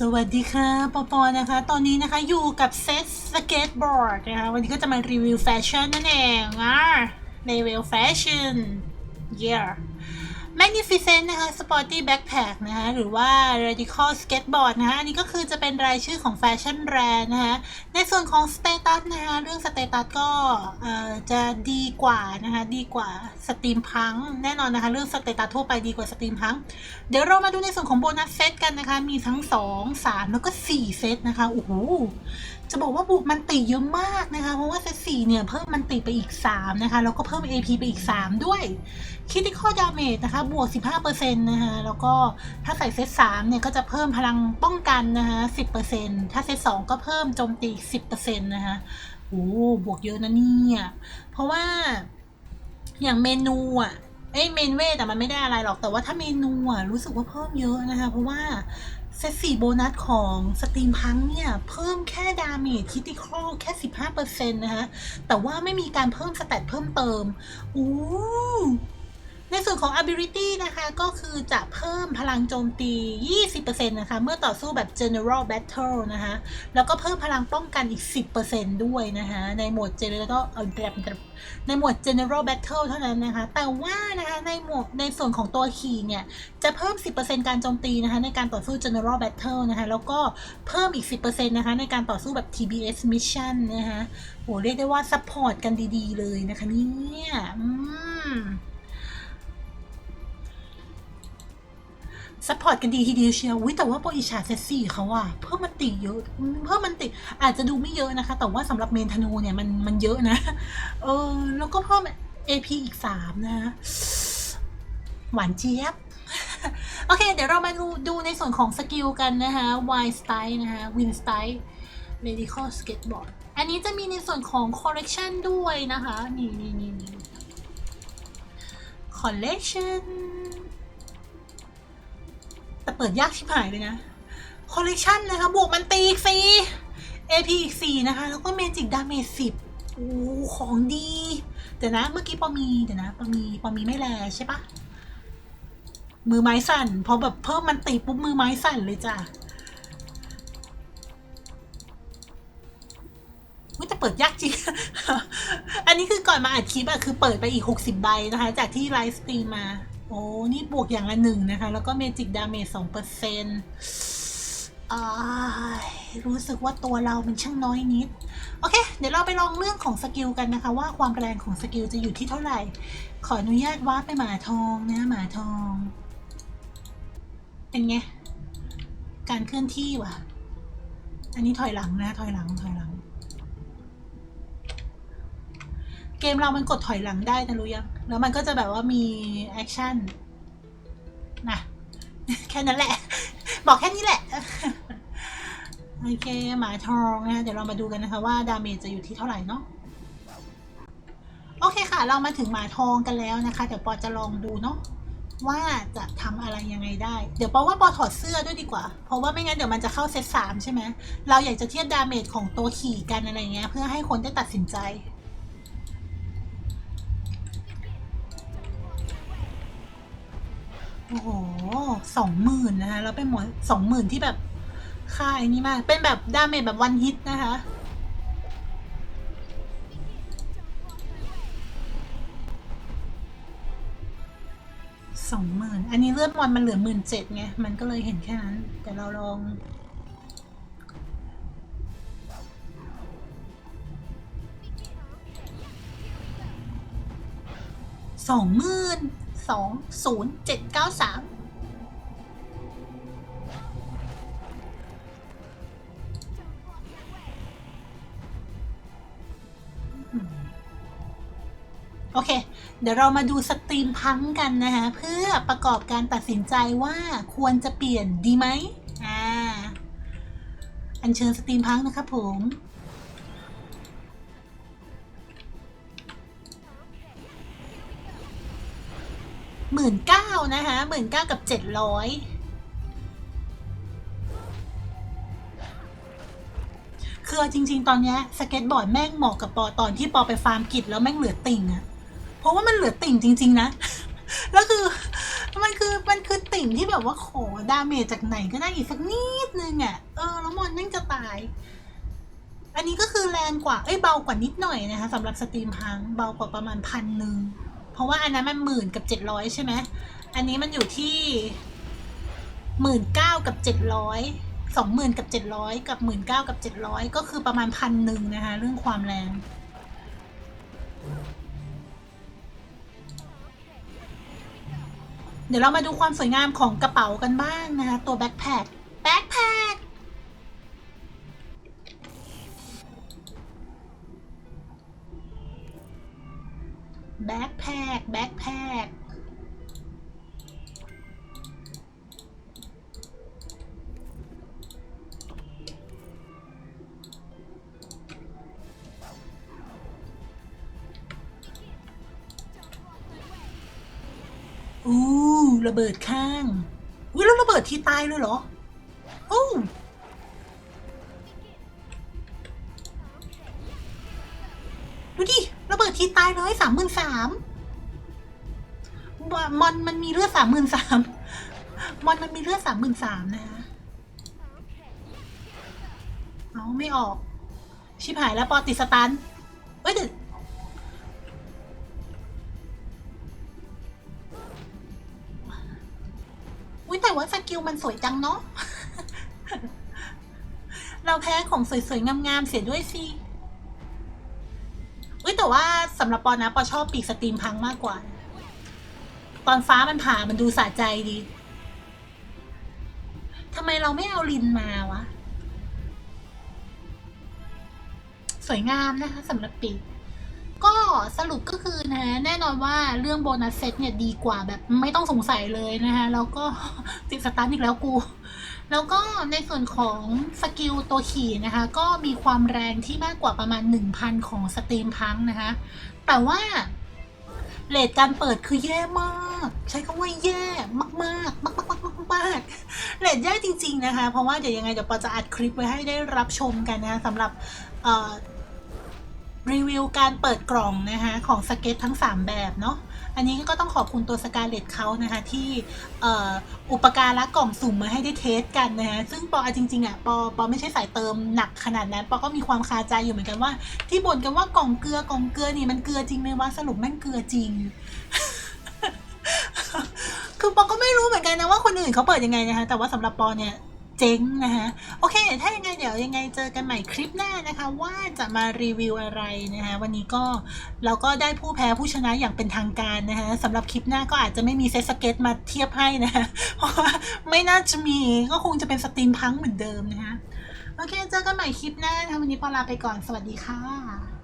สวัสดีค่ะปอปอนะคะ ตอนนี้นะคะอยู่กับเซตสเก็ตบอร์ดนะคะ วันนี้ก็จะมารีวิวแฟชั่นนั่นเองอะรีวิวแฟชั่น yeah Magnificent นะคะ Sporty Backpack นะคะหรือว่า Radical Skateboard นะคะอันนี้ก็คือจะเป็นรายชื่อของแฟชั่นแบรนด์นะคะในส่วนของสเตตัสนะคะเรื่องสเตตัสก็จะดีกว่านะคะดีกว่าสตรีมพังแน่นอนนะคะเรื่องสเตตัสทั่วไปดีกว่าสตรีมพังเดี๋ยวเรามาดูในส่วนของโบนัสเซตกันนะคะ มีทั้ง 2 3 แล้วก็ 4 เซตนะคะโอ้โหจะบอกว่าบวกมันติเยอะมากนะคะ เพราะว่าเซต4เนี่ยเพิ่มมันติไปอีก 3 นะคะ แล้วก็เพิ่ม AP ไปอีก 3 ด้วย Critical Damage นะคะบวก 15%นะคะแล้วก็ถ้าใส่เซต3เนี่ยก็จะเพิ่มพลังป้องกันนะคะ10%ถ้าเซต2ก็เพิ่มโจมตีอีก10%นะคะโอ้บวกเยอะนะเนี่ยเพราะว่าอย่างเมนูอะเอ้ยเมนเวทแต่มันไม่ได้อะไรหรอกแต่ว่าถ้าเมนูอะรู้สึกว่าเพิ่มเยอะนะคะ เพราะว่าเซตสี่โบนัสของสตรีมพังเนี่ย เพิ่มแค่ดาเมจคิติคอลแค่ 15%นะคะ แต่ว่าไม่มีการเพิ่มสเตตเพิ่มเติมอู้ ในส่วนของ ability นะคะก็คือจะเพิ่มพลังโจมตี 20%นะคะ เมื่อต่อสู้แบบ general battle นะคะ แล้วก็เพิ่มพลังป้องกันอีก 10%ด้วยนะคะ ในหมด general แบบในหมวด general battle เท่านั้นนะคะ แต่ว่านะคะในหมวดในส่วนของตัวขี่เนี่ย จะเพิ่ม 10%การโจมตีนะคะ ในการต่อสู้ general battle นะคะ แล้วก็เพิ่มอีก 10%นะคะในการต่อสู้แบบ TBS mission นะคะโหเรียกได้ว่า support กันดีๆ เลยนะคะเนี่ยอืม ซัพพอร์ตกันดีทีเดียวเชียววิแต่ว่าโปรอิชาเซตสี่เขาอะเพิ่มมันติเยอะ เพิ่มมันติอาจจะดูไม่เยอะนะคะ แต่ว่าสำหรับเมนธนูเนี่ยมันมันเยอะนะ เออ แล้วก็เพิ่ม AP อีกสามนะ หวานเจี๊ยบ โอเค เดี๋ยวเรามาดูดูในส่วนของสกิลกันนะคะ Y style นะคะ Win style Medical Skateboard อันนี้จะมีในส่วนของ Collection ด้วยนะคะ นี่นี่นี่นี่ Collection แต่เปิดยากชิบหายเลยนะคอลเลกชันนะคะ บวกมันตีอีกสี่ AP อีกสี่นะคะ แล้วก็เมจิกดาเมจสิบโอ้ของดีเดี๋ยนะ เมื่อกี้ปอมีเดี๋ยนะปอมีปอมีไม่แลใช่ปะมือไม้สั่น พอแบบเพิ่มมันตีปุ๊บมือไม้สั่นเลยจ้ะอุ๊ยแต่เปิดยากจริง อันนี้คือก่อนมาอัดคลิปอะคือเปิดไปอีก60ใบนะคะ จากที่ไลฟ์สตรีมมา อ้นี่บวกอย่างละหนึ่งนะคะ แล้วก็เมจิกดาเมจสองเปอร์เซ็นต์รู้สึกว่าตัวเรามันช่างน้อยนิด โอเค เดี๋ยวเราไปลองเรื่องของสกิลกันนะคะ ว่าความแรงของสกิลจะอยู่ที่เท่าไหร่ ขออนุญาตวาร์ปไปหมาทองนะหมาทอง เป็นไง การเคลื่อนที่ว่ะ อันนี้ถอยหลังนะ ถอยหลัง ถอยหลัง เกมเรามันกดถอยหลังได้นะรู้ยัง แล้วมันก็จะแบบว่ามีแอคชั่นนะแค่นั้นแหละ บอกแค่นี้แหละ โอเค หมาทองนะ เดี๋ยวเรามาดูกันนะคะว่าดาเมจจะอยู่ที่เท่าไหร่เนาะโอเคค่ะ เรามาถึงหมาทองกันแล้วนะคะ เดี๋ยวปอจะลองดูเนาะว่าจะทำอะไรยังไงได้ เดี๋ยวปอว่าปอถอดเสื้อด้วยดีกว่า เพราะว่าไม่งั้นเดี๋ยวมันจะเข้าเซตสามใช่ไหม เราอยากจะเทียบดาเมจของตัวขี่กันอะไรเงี้ยเพื่อให้คนได้ตัดสินใจ โอ้โหสองหมื่นนะคะแล้วเป็นหมอสองหมื่นที่แบบ ค่าไอ้นี้มาก เป็นแบบดาเมจแบบวันฮิตนะคะ สองหมื่นอันนี้เลือดมอนมันเหลือหมื่นเจ็ดไง มันก็เลยเห็นแค่นั้น แต่เราลองสองหมื่น สองศูนย์เจ็ดเก้าสามโอเค เดี๋ยวเรามาดูสตรีมพังกันนะคะ เพื่อประกอบการตัดสินใจว่าควรจะเปลี่ยนดีไหมอ่า อัญเชิญสตรีมพังนะครับผม หมื่นเก้านะคะหมื่นเก้ากับเจ็ดร้อยคือจริง ๆ ตอนเนี้ยสเก็ตบอร์ดแม่งเหมาะกับปอตอนที่ปอไปฟาร์มกิจแล้วแม่งเหลือติ่งอะเพราะว่ามันเหลือติ่งจริง ๆ นะ แล้วคือมันคือมันคือติ่งที่แบบว่าขอดาเมจจากไหนก็ได้อีกสักนิดนึงอะเออแล้วมอนนั่งจะตาย อันนี้ก็คือแรงกว่า เอ้ยเบากว่านิดหน่อยนะคะสำหรับสตรีมพังเบากว่าประมาณพันหนึ่ง เพราะว่าอันนั้นมันหมื่นกับเจ็ดร้อยใช่ไหมอันนี้มันอยู่ที่หมื่นเก้ากับเจ็ดร้อยสองหมื่นกับเจ็ดร้อยกับหมื่นเก้ากับเจ็ดร้อยก็คือประมาณพันหนึ่งนะคะ เรื่องความแรงเดี๋ยวเรามาดูความสวยงามของกระเป๋ากันบ้างนะคะ ตัวแบ็คแพคแบ็คแพค แบ็คแพคแบ็คแพคอู้ระเบิดข้างอุ้ยแล้วระเบิดทีตายเลยเหรอโอ้ดูดิ เบิดทีตายเลยสามหมื่นสามมอนมันมีเลือดสามหมื่นสามมอนมันมีเลือดสามหมื่นสามนะคะเอาไม่ออก ชิบหายแล้วปอติสตันเอ้ยเดี๋ยวอุ้ยแต่ว่าสกิลมันสวยจังเนาะเราแพ้ของสวยๆงามๆเสียด้วยสิ แต่ว่าสำหรับปอนะปอชอบปีกสตรีมพังมากกว่า ตอนฟ้ามันผ่ามันดูสะใจดีทำไมเราไม่เอาลินมาวะ สวยงามนะคะสำหรับปีกก็สรุปก็คือนะแน่นอนว่าเรื่องโบนัสเซตเนี่ยดีกว่าแบบไม่ต้องสงสัยเลยนะคะแล้วก็ติดสตาร์ทอีกแล้วกูแล้วก็ในส่วนของสกิลตัวขี่นะคะ ก็มีความแรงที่มากกว่าประมาณ 1,000 ของสตรีมพังนะคะ แต่ว่าเลทการเปิดคือแย่มาก ใช้คำว่าแย่มากมากมากๆมากมากเลทแย่จริง ๆ นะคะ เพราะว่าเดี๋ยวยังไงเดี๋ยวปอจะอัดคลิปไว้ให้ได้รับชมกันนะคะสำหรับเอ่อ รีวิวการเปิดกล่องนะคะของสเก็ตทั้ง 3 แบบเนาะอันนี้ก็ต้องขอบคุณตัวสกาเลตเขานะคะที่อ,อุปการะกล่องสุ่มมาให้ได้เทสกันนะคะซึ่งปอจริงๆอะปอปอไม่ใช่สายเติมหนักขนาดนั้นปอก็มีความคาใจอยู่เหมือนกันว่า ที่บ่นกันว่ากล่องเกลือกล่องเกลือนี่มันเกลือจริงไหมวะสรุปแม่งเกลือจริง คือปอก็ไม่รู้เหมือนกันนะว่าคนอื่นเขาเปิดยังไงนะคะแต่ว่าสำหรับปอเนี่ย จ๊งนะคะโอเค ถ้ายังไงเดี๋ยวยังไงเจอกันใหม่คลิปหน้านะคะ ว่าจะมารีวิวอะไรนะคะวันนี้ก็เราก็ได้ผู้แพ้ผู้ชนะอย่างเป็นทางการนะคะสำหรับคลิปหน้าก็อาจจะไม่มีเซตสเก็ตมาเทียบให้นะคะเพราะว่าไม่น่าจะมีก็คงจะเป็นสตรีมพังเหมือนเดิมนะคะโอเคเจอกันใหม่คลิปหน้านะคะวันนี้ปอลาไปก่อนสวัสดีค่ะ